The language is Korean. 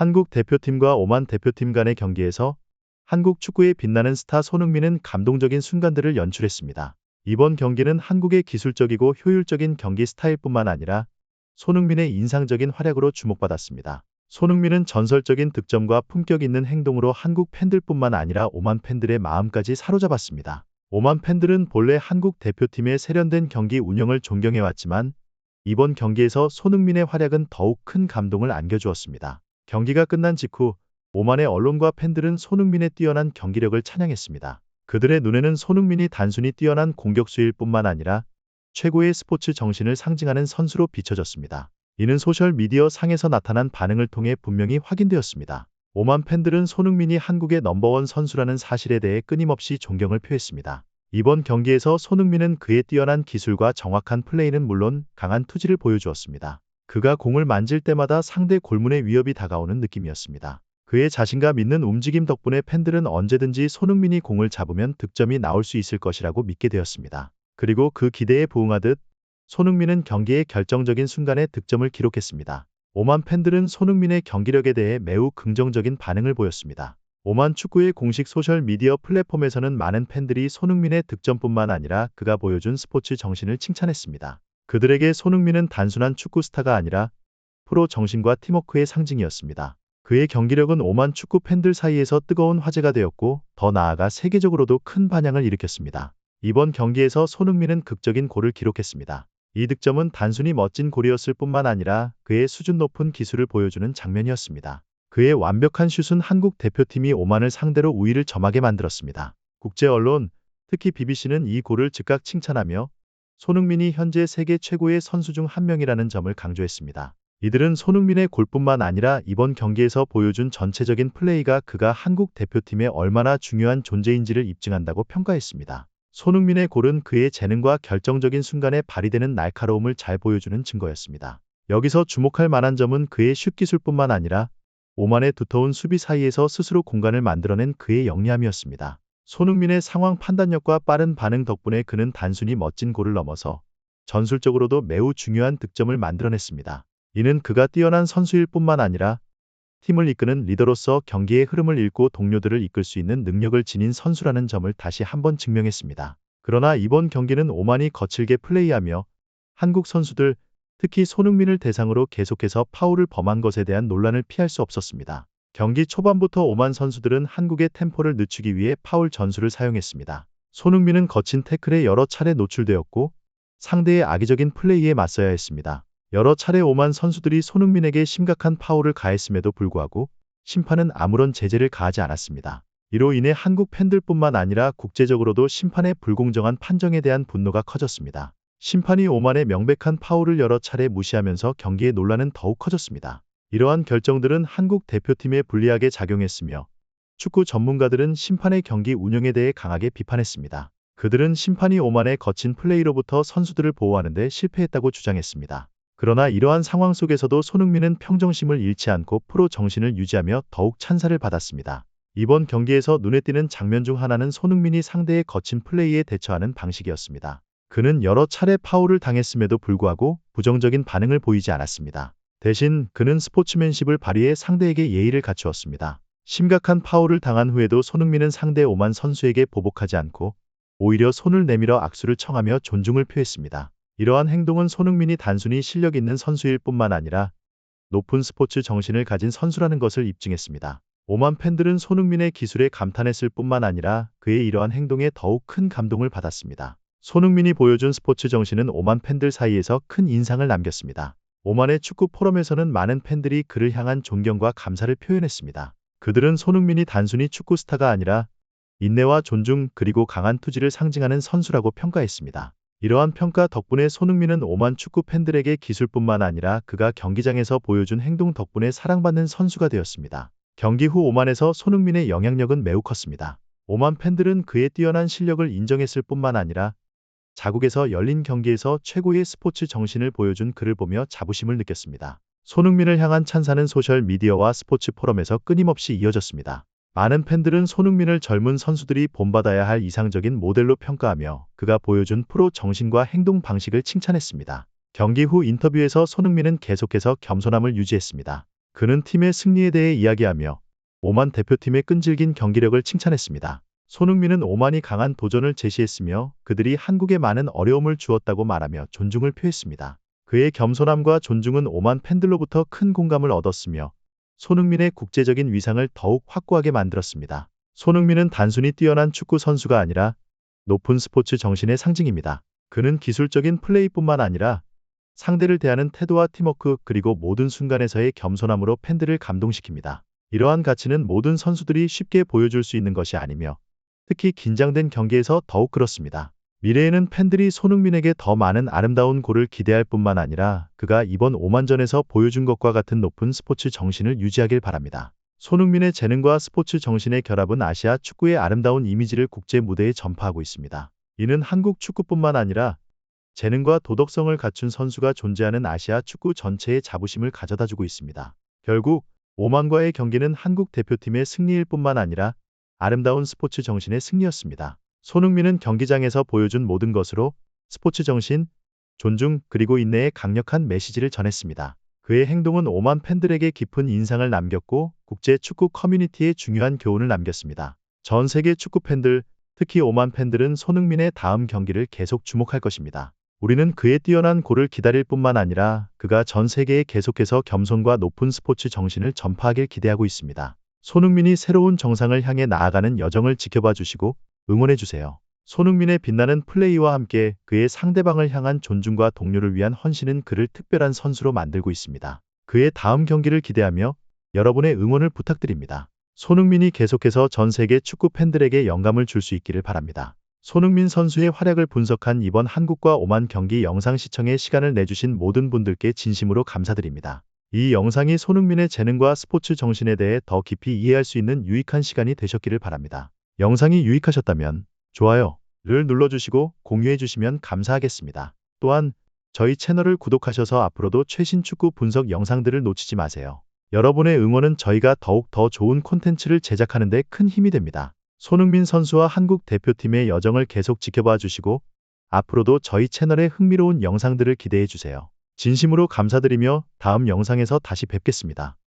한국 대표팀과 오만 대표팀 간의 경기에서 한국 축구의 빛나는 스타 손흥민은 감동적인 순간들을 연출했습니다. 이번 경기는 한국의 기술적이고 효율적인 경기 스타일뿐만 아니라 손흥민의 인상적인 활약으로 주목받았습니다. 손흥민은 전설적인 득점과 품격 있는 행동으로 한국 팬들뿐만 아니라 오만 팬들의 마음까지 사로잡았습니다. 오만 팬들은 본래 한국 대표팀의 세련된 경기 운영을 존경해왔지만 이번 경기에서 손흥민의 활약은 더욱 큰 감동을 안겨주었습니다. 경기가 끝난 직후 오만의 언론과 팬들은 손흥민의 뛰어난 경기력을 찬양했습니다. 그들의 눈에는 손흥민이 단순히 뛰어난 공격수일 뿐만 아니라 최고의 스포츠 정신을 상징하는 선수로 비춰졌습니다. 이는 소셜미디어 상에서 나타난 반응을 통해 분명히 확인되었습니다. 오만 팬들은 손흥민이 한국의 넘버원 선수라는 사실에 대해 끊임없이 존경을 표했습니다. 이번 경기에서 손흥민은 그의 뛰어난 기술과 정확한 플레이는 물론 강한 투지를 보여주었습니다. 그가 공을 만질 때마다 상대 골문의 위협이 다가오는 느낌이었습니다. 그의 자신감 있는 움직임 덕분에 팬들은 언제든지 손흥민이 공을 잡으면 득점이 나올 수 있을 것이라고 믿게 되었습니다. 그리고 그 기대에 부응하듯 손흥민은 경기의 결정적인 순간에 득점을 기록했습니다. 오만 팬들은 손흥민의 경기력에 대해 매우 긍정적인 반응을 보였습니다. 오만 축구의 공식 소셜미디어 플랫폼에서는 많은 팬들이 손흥민의 득점뿐만 아니라 그가 보여준 스포츠 정신을 칭찬했습니다. 그들에게 손흥민은 단순한 축구 스타가 아니라 프로 정신과 팀워크의 상징이었습니다. 그의 경기력은 오만 축구 팬들 사이에서 뜨거운 화제가 되었고 더 나아가 세계적으로도 큰 반향을 일으켰습니다. 이번 경기에서 손흥민은 극적인 골을 기록했습니다. 이 득점은 단순히 멋진 골이었을 뿐만 아니라 그의 수준 높은 기술을 보여주는 장면이었습니다. 그의 완벽한 슛은 한국 대표팀이 오만을 상대로 우위를 점하게 만들었습니다. 국제 언론, 특히 BBC는 이 골을 즉각 칭찬하며 손흥민이 현재 세계 최고의 선수 중 한 명이라는 점을 강조했습니다. 이들은 손흥민의 골뿐만 아니라 이번 경기에서 보여준 전체적인 플레이가 그가 한국 대표팀에 얼마나 중요한 존재인지를 입증한다고 평가했습니다. 손흥민의 골은 그의 재능과 결정적인 순간에 발휘되는 날카로움을 잘 보여주는 증거였습니다. 여기서 주목할 만한 점은 그의 슛 기술뿐만 아니라 오만의 두터운 수비 사이에서 스스로 공간을 만들어낸 그의 영리함이었습니다. 손흥민의 상황 판단력과 빠른 반응 덕분에 그는 단순히 멋진 골을 넘어서 전술적으로도 매우 중요한 득점을 만들어냈습니다. 이는 그가 뛰어난 선수일 뿐만 아니라 팀을 이끄는 리더로서 경기의 흐름을 읽고 동료들을 이끌 수 있는 능력을 지닌 선수라는 점을 다시 한번 증명했습니다. 그러나 이번 경기는 오만이 거칠게 플레이하며 한국 선수들, 특히 손흥민을 대상으로 계속해서 파울을 범한 것에 대한 논란을 피할 수 없었습니다. 경기 초반부터 오만 선수들은 한국의 템포를 늦추기 위해 파울 전술을 사용했습니다. 손흥민은 거친 태클에 여러 차례 노출되었고 상대의 악의적인 플레이에 맞서야 했습니다. 여러 차례 오만 선수들이 손흥민에게 심각한 파울을 가했음에도 불구하고 심판은 아무런 제재를 가하지 않았습니다. 이로 인해 한국 팬들뿐만 아니라 국제적으로도 심판의 불공정한 판정에 대한 분노가 커졌습니다. 심판이 오만의 명백한 파울을 여러 차례 무시하면서 경기의 논란은 더욱 커졌습니다. 이러한 결정들은 한국 대표팀에 불리하게 작용했으며 축구 전문가들은 심판의 경기 운영에 대해 강하게 비판했습니다. 그들은 심판이 오만의 거친 플레이로부터 선수들을 보호하는 데 실패했다고 주장했습니다. 그러나 이러한 상황 속에서도 손흥민은 평정심을 잃지 않고 프로 정신을 유지하며 더욱 찬사를 받았습니다. 이번 경기에서 눈에 띄는 장면 중 하나는 손흥민이 상대의 거친 플레이에 대처하는 방식이었습니다. 그는 여러 차례 파울을 당했음에도 불구하고 부정적인 반응을 보이지 않았습니다. 대신 그는 스포츠맨십을 발휘해 상대에게 예의를 갖추었습니다. 심각한 파울을 당한 후에도 손흥민은 상대 오만 선수에게 보복하지 않고 오히려 손을 내밀어 악수를 청하며 존중을 표했습니다. 이러한 행동은 손흥민이 단순히 실력 있는 선수일 뿐만 아니라 높은 스포츠 정신을 가진 선수라는 것을 입증했습니다. 오만 팬들은 손흥민의 기술에 감탄했을 뿐만 아니라 그의 이러한 행동에 더욱 큰 감동을 받았습니다. 손흥민이 보여준 스포츠 정신은 오만 팬들 사이에서 큰 인상을 남겼습니다. 오만의 축구 포럼에서는 많은 팬들이 그를 향한 존경과 감사를 표현했습니다. 그들은 손흥민이 단순히 축구 스타가 아니라 인내와 존중 그리고 강한 투지를 상징하는 선수라고 평가했습니다. 이러한 평가 덕분에 손흥민은 오만 축구 팬들에게 기술뿐만 아니라 그가 경기장에서 보여준 행동 덕분에 사랑받는 선수가 되었습니다. 경기 후 오만에서 손흥민의 영향력은 매우 컸습니다. 오만 팬들은 그의 뛰어난 실력을 인정했을 뿐만 아니라 자국에서 열린 경기에서 최고의 스포츠 정신을 보여준 그를 보며 자부심을 느꼈습니다. 손흥민을 향한 찬사는 소셜 미디어와 스포츠 포럼에서 끊임없이 이어졌습니다. 많은 팬들은 손흥민을 젊은 선수들이 본받아야 할 이상적인 모델로 평가하며 그가 보여준 프로 정신과 행동 방식을 칭찬했습니다. 경기 후 인터뷰에서 손흥민은 계속해서 겸손함을 유지했습니다. 그는 팀의 승리에 대해 이야기하며 오만 대표팀의 끈질긴 경기력을 칭찬했습니다. 손흥민은 오만이 강한 도전을 제시했으며 그들이 한국에 많은 어려움을 주었다고 말하며 존중을 표했습니다. 그의 겸손함과 존중은 오만 팬들로부터 큰 공감을 얻었으며 손흥민의 국제적인 위상을 더욱 확고하게 만들었습니다. 손흥민은 단순히 뛰어난 축구 선수가 아니라 높은 스포츠 정신의 상징입니다. 그는 기술적인 플레이뿐만 아니라 상대를 대하는 태도와 팀워크 그리고 모든 순간에서의 겸손함으로 팬들을 감동시킵니다. 이러한 가치는 모든 선수들이 쉽게 보여줄 수 있는 것이 아니며 특히 긴장된 경기에서 더욱 그렇습니다. 미래에는 팬들이 손흥민에게 더 많은 아름다운 골을 기대할 뿐만 아니라 그가 이번 오만전에서 보여준 것과 같은 높은 스포츠 정신을 유지하길 바랍니다. 손흥민의 재능과 스포츠 정신의 결합은 아시아 축구의 아름다운 이미지를 국제 무대에 전파하고 있습니다. 이는 한국 축구뿐만 아니라 재능과 도덕성을 갖춘 선수가 존재하는 아시아 축구 전체의 자부심을 가져다주고 있습니다. 결국 오만과의 경기는 한국 대표팀의 승리일 뿐만 아니라 아름다운 스포츠 정신의 승리였습니다. 손흥민은 경기장에서 보여준 모든 것으로 스포츠 정신, 존중 그리고 인내의 강력한 메시지를 전했습니다. 그의 행동은 오만 팬들에게 깊은 인상을 남겼고 국제 축구 커뮤니티에 중요한 교훈을 남겼습니다. 전 세계 축구 팬들, 특히 오만 팬들은 손흥민의 다음 경기를 계속 주목할 것입니다. 우리는 그의 뛰어난 골을 기다릴 뿐만 아니라 그가 전 세계에 계속해서 겸손과 높은 스포츠 정신을 전파하길 기대하고 있습니다. 손흥민이 새로운 정상을 향해 나아가는 여정을 지켜봐 주시고 응원해 주세요. 손흥민의 빛나는 플레이와 함께 그의 상대방을 향한 존중과 동료를 위한 헌신은 그를 특별한 선수로 만들고 있습니다. 그의 다음 경기를 기대하며 여러분의 응원을 부탁드립니다. 손흥민이 계속해서 전 세계 축구 팬들에게 영감을 줄 수 있기를 바랍니다. 손흥민 선수의 활약을 분석한 이번 한국과 오만 경기 영상 시청에 시간을 내주신 모든 분들께 진심으로 감사드립니다. 이 영상이 손흥민의 재능과 스포츠 정신에 대해 더 깊이 이해할 수 있는 유익한 시간이 되셨기를 바랍니다. 영상이 유익하셨다면 좋아요를 눌러주시고 공유해주시면 감사하겠습니다. 또한 저희 채널을 구독하셔서 앞으로도 최신 축구 분석 영상들을 놓치지 마세요. 여러분의 응원은 저희가 더욱 더 좋은 콘텐츠를 제작하는 데 큰 힘이 됩니다. 손흥민 선수와 한국 대표팀의 여정을 계속 지켜봐 주시고 앞으로도 저희 채널의 흥미로운 영상들을 기대해 주세요. 진심으로 감사드리며 다음 영상에서 다시 뵙겠습니다.